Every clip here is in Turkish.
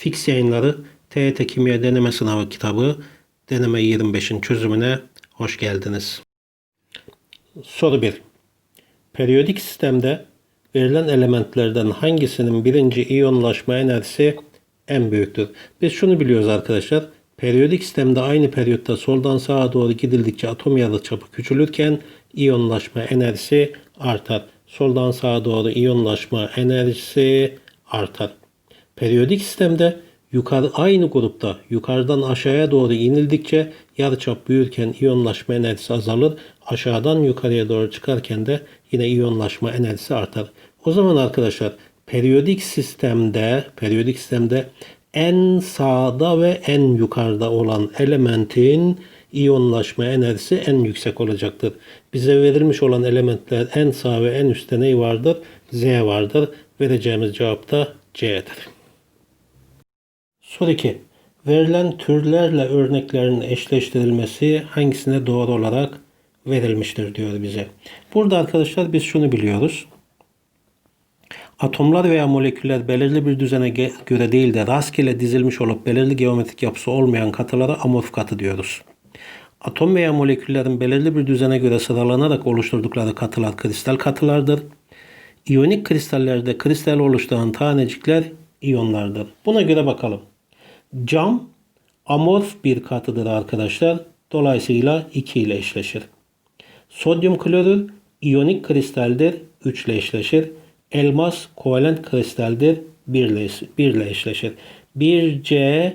Fix yayınları TYT Kimya Deneme Sınavı kitabı deneme 25'in çözümüne hoş geldiniz. Soru 1. Periyodik sistemde verilen elementlerden hangisinin birinci iyonlaşma enerjisi en büyüktür? Biz şunu biliyoruz arkadaşlar. Periyodik sistemde aynı periyotta soldan sağa doğru gidildikçe atom yarıçapı küçülürken iyonlaşma enerjisi artar. Soldan sağa doğru iyonlaşma enerjisi artar. Periyodik sistemde yukarı aynı grupta yukarıdan aşağıya doğru inildikçe yarıçap büyürken iyonlaşma enerjisi azalır. Aşağıdan yukarıya doğru çıkarken de yine iyonlaşma enerjisi artar. O zaman arkadaşlar periyodik sistemde periyodik sistemde en sağda ve en yukarıda olan elementin iyonlaşma enerjisi en yüksek olacaktır. Bize verilmiş olan elementler en sağ ve en üstte ne vardır? Z vardır. Vereceğimiz cevap da C'dir. Soru 2. Verilen türlerle örneklerin eşleştirilmesi hangisine doğru olarak verilmiştir diyor bize. Burada arkadaşlar biz şunu biliyoruz. Atomlar veya moleküller belirli bir düzene göre değil de rastgele dizilmiş olup belirli geometrik yapısı olmayan katılara amorf katı diyoruz. Atom veya moleküllerin belirli bir düzene göre sıralanarak oluşturdukları katılar kristal katılardır. İyonik kristallerde kristal oluşturan tanecikler iyonlardır. Buna göre bakalım. Cam amorf bir katıdır arkadaşlar. Dolayısıyla 2 ile eşleşir. Sodyum klorür iyonik kristaldir. 3 ile eşleşir. Elmas kovalent kristaldir. 1 ile, 1 ile eşleşir. 1C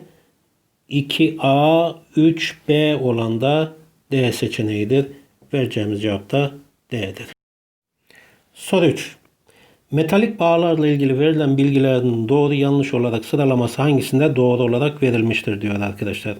2A 3B olan da D seçeneğidir. Vereceğimiz cevap da D'dir. Soru 3. Metalik bağlarla ilgili verilen bilgilerin doğru yanlış olarak sıralaması hangisinde doğru olarak verilmiştir diyor arkadaşlar.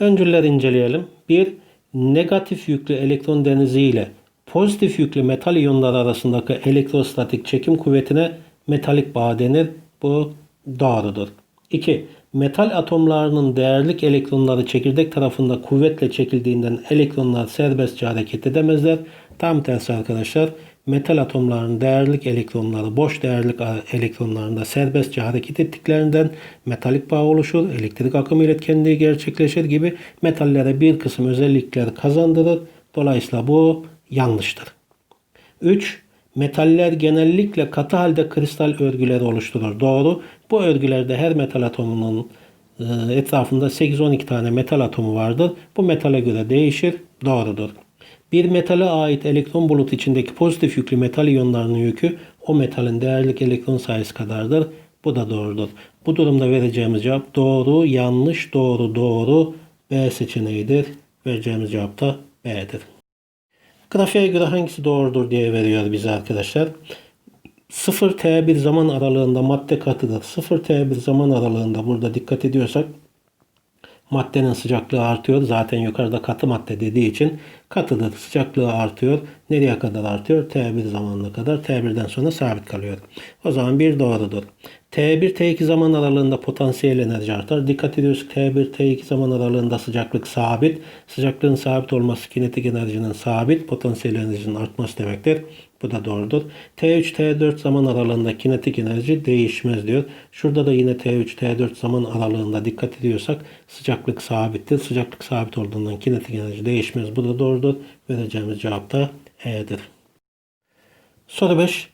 Öncüleri inceleyelim. 1. Negatif yüklü elektron denizi ile pozitif yüklü metal iyonlar arasındaki elektrostatik çekim kuvvetine metalik bağ denir. Bu doğrudur. 2. Metal atomlarının değerlik elektronları çekirdek tarafında kuvvetle çekildiğinden elektronlar serbestçe hareket edemezler. Tam tersi arkadaşlar. Metal atomlarının değerlik elektronları boş değerlik elektronlarında serbestçe hareket ettiklerinden metalik bağ oluşur. Elektrik akımı iletkenliği gerçekleşir gibi metallere bir kısım özellikler kazandırır. Dolayısıyla bu yanlıştır. 3. Metaller genellikle katı halde kristal örgüleri oluşturur. Doğru. Bu örgülerde her metal atomunun e, etrafında 8-12 tane metal atomu vardır. Bu metale göre değişir. Doğrudur. Bir metale ait elektron bulutu içindeki pozitif yüklü metal iyonlarının yükü o metalin değerlik elektron sayısı kadardır. Bu da doğrudur. Bu durumda vereceğimiz cevap doğru, yanlış, doğru, doğru B seçeneğidir. Vereceğimiz cevap da B'dir. Grafiğe göre hangisi doğrudur diye veriyor bize arkadaşlar. 0T1 zaman aralığında madde katıdır. 0T1 zaman aralığında burada dikkat ediyorsak maddenin sıcaklığı artıyor. Zaten yukarıda katı madde dediği için katıdır. Sıcaklığı artıyor. Nereye kadar artıyor? T1 zamanına kadar. T1'den sonra sabit kalıyor. O zaman bir doğrudur. T1 T2 zaman aralığında potansiyel enerji artar. Dikkat ediyoruz T1 T2 zaman aralığında sıcaklık sabit. Sıcaklığın sabit olması kinetik enerjinin sabit, potansiyel enerjinin artması demektir. Bu da doğrudur. T3 T4 zaman aralığında kinetik enerji değişmez diyor. Şurada da yine T3 T4 zaman aralığında dikkat ediyorsak sıcaklık sabittir. Sıcaklık sabit olduğundan kinetik enerji değişmez. Bu da doğrudur. Vereceğimiz cevap da E'dir. Soru 5.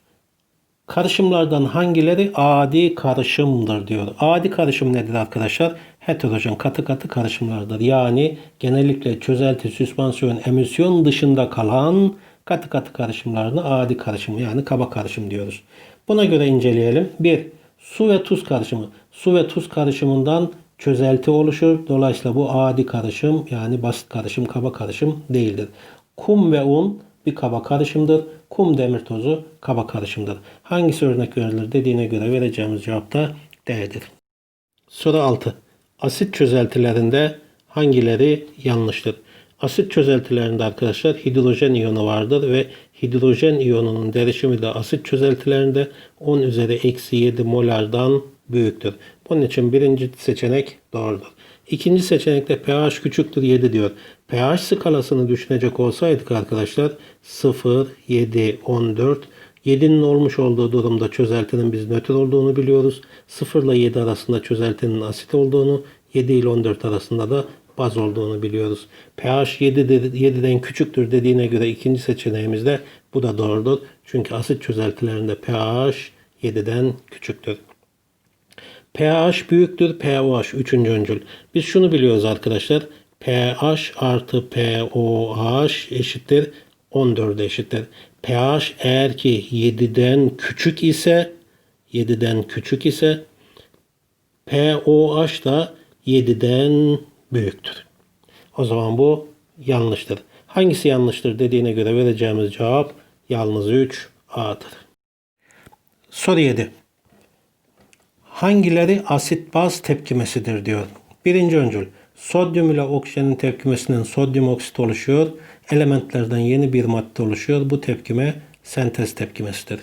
Karışımlardan hangileri adi karışımdır diyor. Adi karışım nedir arkadaşlar? Heterojen katı katı karışımlardır. Yani genellikle çözelti, süspansiyon, emisyon dışında kalan katı katı karışımlarına adi karışım yani kaba karışım diyoruz. Buna göre inceleyelim. 1. Su ve tuz karışımı. Su ve tuz karışımından çözelti oluşur. Dolayısıyla bu adi karışım yani basit karışım, kaba karışım değildir. Kum ve un bir kaba karışımdır. Kum demir tozu kaba karışımdır. Hangisi örnek verilir dediğine göre vereceğimiz cevap da D'dir. Soru 6. Asit çözeltilerinde hangileri yanlıştır? Asit çözeltilerinde arkadaşlar hidrojen iyonu vardır ve hidrojen iyonunun derişimi de asit çözeltilerinde 10 üzeri eksi 7 molardan büyüktür. Bunun için birinci seçenek doğrudur. İkinci seçenekte pH küçüktür 7 diyor. pH skalasını düşünecek olsaydık arkadaşlar 0, 7, 14 7'nin olmuş olduğu durumda çözeltinin biz nötr olduğunu biliyoruz. 0 ile 7 arasında çözeltinin asit olduğunu, 7 ile 14 arasında da baz olduğunu biliyoruz. pH 7 dedi- 7'den küçüktür dediğine göre ikinci seçeneğimizde bu da doğrudur. Çünkü asit çözeltilerinde pH 7'den küçüktür. pH büyüktür pOH üçüncü öncül. Biz şunu biliyoruz arkadaşlar. pH artı pOH eşittir 14 eşittir. pH eğer ki 7'den küçük ise 7'den küçük ise pOH da 7'den büyüktür. O zaman bu yanlıştır. Hangisi yanlıştır dediğine göre vereceğimiz cevap yalnız 3 A'dır. Soru 7. Hangileri asit baz tepkimesidir diyor. Birinci öncül. Sodyum ile oksijenin tepkimesinden sodyum oksit oluşuyor. Elementlerden yeni bir madde oluşuyor. Bu tepkime sentez tepkimesidir.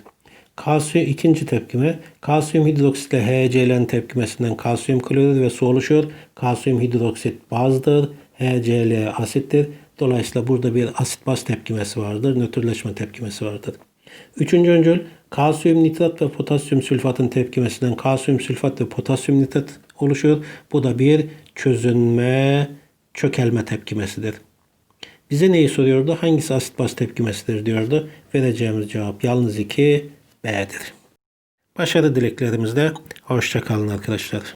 Kalsiyum ikinci tepkime. Kalsiyum hidroksit ile HCl'nin tepkimesinden kalsiyum klorür ve su oluşuyor. Kalsiyum hidroksit bazdır. HCl asittir. Dolayısıyla burada bir asit baz tepkimesi vardır. Nötrleşme tepkimesi vardır. Üçüncü öncül kalsiyum nitrat ve potasyum sülfatın tepkimesinden kalsiyum sülfat ve potasyum nitrat oluşuyor. Bu da bir çözünme, çökelme tepkimesidir. Bize neyi soruyordu? Hangisi asit baz tepkimesidir diyordu. Vereceğimiz cevap yalnız 2 B'dir. Başarı dileklerimizle hoşça kalın arkadaşlar.